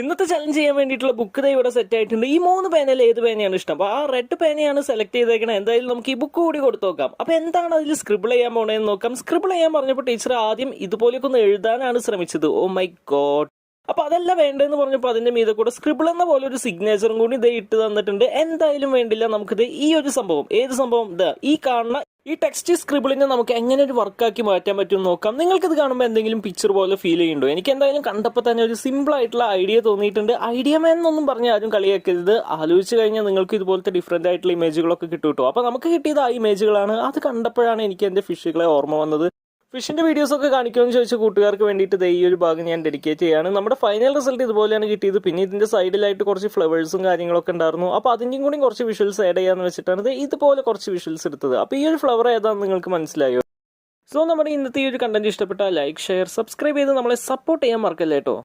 ഇന്നത്തെ ചലഞ്ച് ചെയ്യാൻ വേണ്ടിയിട്ടുള്ള ബുക്ക് ദേ ഇവിടെ സെറ്റ് ആയിട്ടുണ്ട്. ഈ മൂന്ന് പേനയിൽ ഏത് പേനയാണ് ഇഷ്ടം? അപ്പൊ ആ റെഡ് പേനയാണ് സെലക്ട് ചെയ്തേക്കണത് എന്തായാലും നമുക്ക് ഈ ബുക്ക് കൂടി കൊടുത്തു നോക്കാം. അപ്പൊ എന്താണ് അതിൽ സ്ക്രിബിൾ ചെയ്യാൻ പോണേന്ന് നോക്കാം. സ്ക്രിബിൾ ചെയ്യാൻ പറഞ്ഞപ്പോൾ ടീച്ചർ ആദ്യം ഇതുപോലെയൊക്കെ ഒന്ന് എഴുതാനാണ് ശ്രമിച്ചത്. ഓ മൈ ഗോഡ് അപ്പൊ അതല്ല വേണ്ടതെന്ന് പറഞ്ഞപ്പോൾ അതിന്റെ മീതെ കൂടെ സ്ക്രിബിൾ എന്ന പോലെ ഒരു സിഗ്നേച്ചറും കൂടി ഇതേ ഇട്ട് തന്നിട്ടുണ്ട്. എന്തായാലും വേണ്ടില്ല നമുക്കിത് ഈ ഒരു സംഭവം. ഏത് സംഭവം? ഇതാ ഈ കാണുന്ന ഈ ടെക്സ്റ്റ് സ്ക്രിബിളിനെ നമുക്ക് എങ്ങനെ ഒരു വർക്കാക്കി മാറ്റാൻ പറ്റും നോക്കാം. നിങ്ങൾക്ക് ഇത് കാണുമ്പോൾ എന്തെങ്കിലും പിക്ചർ പോലെ ഫീൽ ചെയ്യുന്നുണ്ടോ? എനിക്ക് എന്തായാലും കണ്ടപ്പോൾ തന്നെ ഒരു സിമ്പിൾ ആയിട്ടുള്ള ഐഡിയ തോന്നിയിട്ടുണ്ട്. ഐഡിയ മാൻ എന്നൊന്നും പറഞ്ഞ് ആരും കളിയാക്കരുത്. ആലോചിച്ച് കഴിഞ്ഞാൽ നിങ്ങൾക്ക് ഇതുപോലത്തെ ഡിഫറെന്റ് ആയിട്ടുള്ള ഇമേജുകളൊക്കെ കിട്ടും കേട്ടോ അപ്പോൾ നമുക്ക് കിട്ടിയത് ആ ഇമേജുകളാണ് അത് കണ്ടപ്പോഴാണ് എനിക്ക് എന്റെ ഫിഷുകളെ ഓർമ്മ വന്നത്. ഫിഷിന്റെ വീഡിയോസ് ഒക്കെ കാണിക്കുമെന്ന് ചോദിച്ച കൂട്ടുകാർക്ക് വേണ്ടിയിട്ട് ഈ ഒരു ഭാഗം ഞാൻ ഡെഡിക്കേറ്റ് ചെയ്യാണ്. നമ്മുടെ ഫൈനൽ റിസൾട്ട് ഇതുപോലെയാണ് കിട്ടിയത്. പിന്നെ ഇതിന്റെ സൈഡിലായിട്ട് കുറച്ച് ഫ്ലവേഴ്സും കാര്യങ്ങളൊക്കെ ഉണ്ടായിരുന്നു. അപ്പോൾ അതിന്റെയും കൂടി കുറച്ച് വിഷ്വൽസ് ആഡ് ചെയ്യാന്ന് വെച്ചിട്ടാണ് ഇതുപോലെ കുറച്ച് വിഷ്വൽസ് എടുത്തത്. അപ്പോൾ ഈ ഒരു ഫ്ലവർ ഏതാണെന്ന് നിങ്ങൾക്ക് മനസ്സിലായോ? സോ നമ്മുടെ ഇന്നത്തെ ഈ ഒരു കണ്ടന്റ് ഇഷ്ടപ്പെട്ടാൽ ലൈക്ക് ഷെയർ സബ്സ്ക്രൈബ് ചെയ്ത് നമ്മളെ സപ്പോർട്ട് ചെയ്യാൻ മറക്കല്ലേ കേട്ടോ